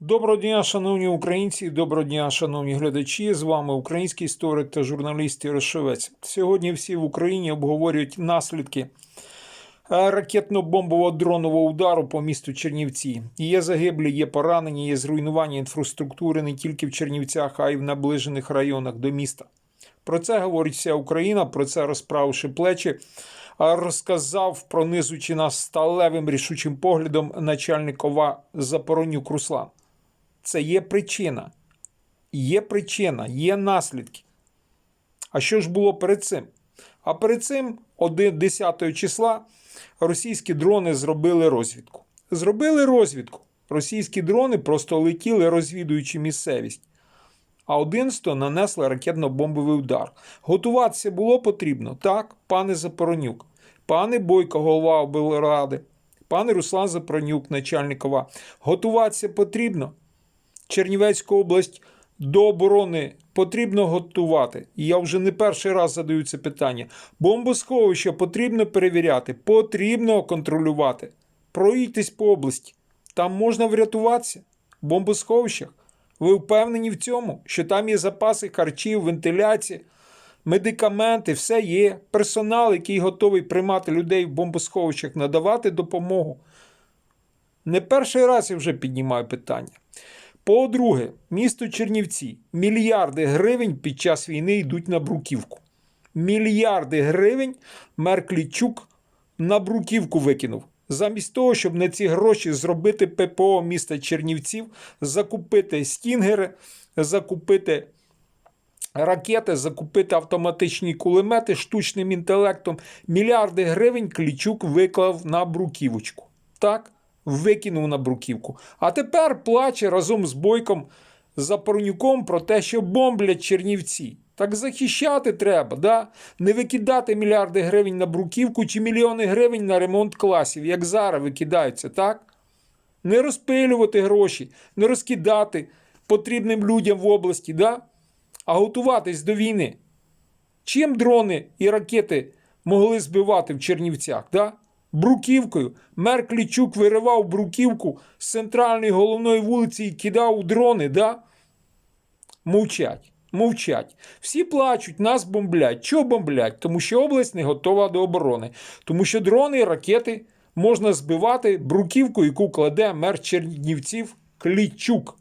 Доброго дня, шановні українці, доброго дня, шановні глядачі. З вами український історик та журналіст Ярошевець. Сьогодні всі в Україні обговорюють наслідки е, ракетно-бомбового дронового удару по місту Чернівці. Є загиблі, є поранені, є зруйнування інфраструктури не тільки в Чернівцях, а й в наближених районах до міста. Про це говорить вся Україна, про це розправивши плечі, розказав, пронизуючи нас сталевим рішучим поглядом начальник ОВА Запоронюк Руслан. Це є причина. Є причина, є наслідки. А що ж було перед цим? А перед цим, 10 числа, російські дрони зробили розвідку. Зробили розвідку. Російські дрони просто летіли, розвідуючи місцевість. А 11 нанесли ракетно-бомбовий удар. Готуватися було потрібно, так, пане Запоронюк, пане Бойко, голова облради, пане Руслан Запоронюк, начальник ОВА. Готуватися потрібно. Чернівецьку область до оборони потрібно готувати. І я вже не перший раз задаю це питання. Бомбосховища потрібно перевіряти, потрібно контролювати. Проїдьтесь по області. Там можна врятуватися. В бомбосховищах. Ви впевнені в цьому, що там є запаси харчів, вентиляція, медикаменти, все є. Персонал, який готовий приймати людей в бомбосховищах, надавати допомогу. Не перший раз я вже піднімаю питання. По-друге, місто Чернівці. Мільярди гривень під час війни йдуть на бруківку. Мільярди гривень мер Клічук на бруківку викинув. Замість того, щоб на ці гроші зробити ППО міста Чернівців, закупити стінгери, закупити ракети, закупити автоматичні кулемети штучним інтелектом. Мільярди гривень Клічук виклав на бруківочку. Так? Викинув на бруківку. А тепер плаче разом з Бойком Запорнюком про те, що бомблять Чернівці. Так захищати треба, да? не викидати мільярди гривень на бруківку чи мільйони гривень на ремонт класів, як зараз викидаються, так? Не розпилювати гроші, не розкидати потрібним людям в області, да? а готуватись до війни. Чим дрони і ракети могли збивати в Чернівцях? Да? Бруківкою. Мер Клічук виривав бруківку з центральної головної вулиці і кидав у дрони, да? Мовчать. Мовчать. Всі плачуть, нас бомблять. Чого бомблять? Тому що область не готова до оборони. Тому що дрони ракети можна збивати бруківку, яку кладе мер Чернівців Клічук.